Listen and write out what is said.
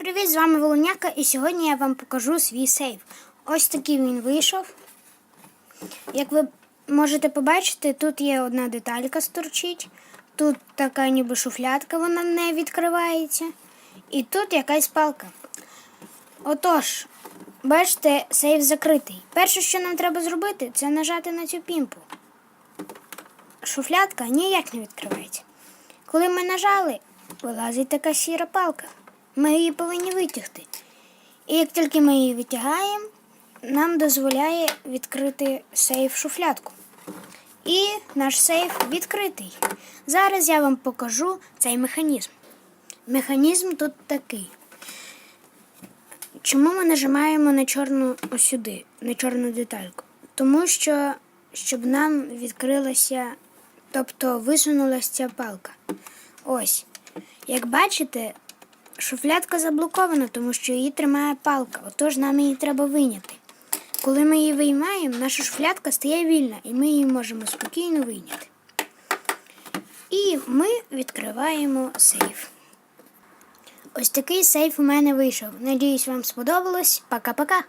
Привіт, з вами Волоняка, і сьогодні я вам покажу свій сейф. Ось такий він вийшов. Як ви можете побачити, тут є одна деталька сторчить, тут така ніби шуфлядка, вона не відкривається. І тут якась палка. Отож, бачите, сейф закритий. Перше, що нам треба зробити, це нажати на цю пімпу. Шуфлядка ніяк не відкривається. Коли ми нажали, вилазить така сіра палка. Ми її повинні витягти. І як тільки ми її витягаємо, нам дозволяє відкрити сейф шуфлядку. І наш сейф відкритий. Зараз я вам покажу цей механізм. Механізм тут такий. Чому ми нажимаємо на чорну ось сюди, на чорну детальку? Тому що щоб нам відкрилася, тобто висунулася ця палка. Ось. Як бачите, шуфлядка заблокована, тому що її тримає палка. Отож нам її треба вийняти. Коли ми її виймаємо, наша шуфлядка стає вільна, і ми її можемо спокійно вийняти. І ми відкриваємо сейф. Ось такий сейф у мене вийшов. Надіюсь, вам сподобалось. Пока-пока.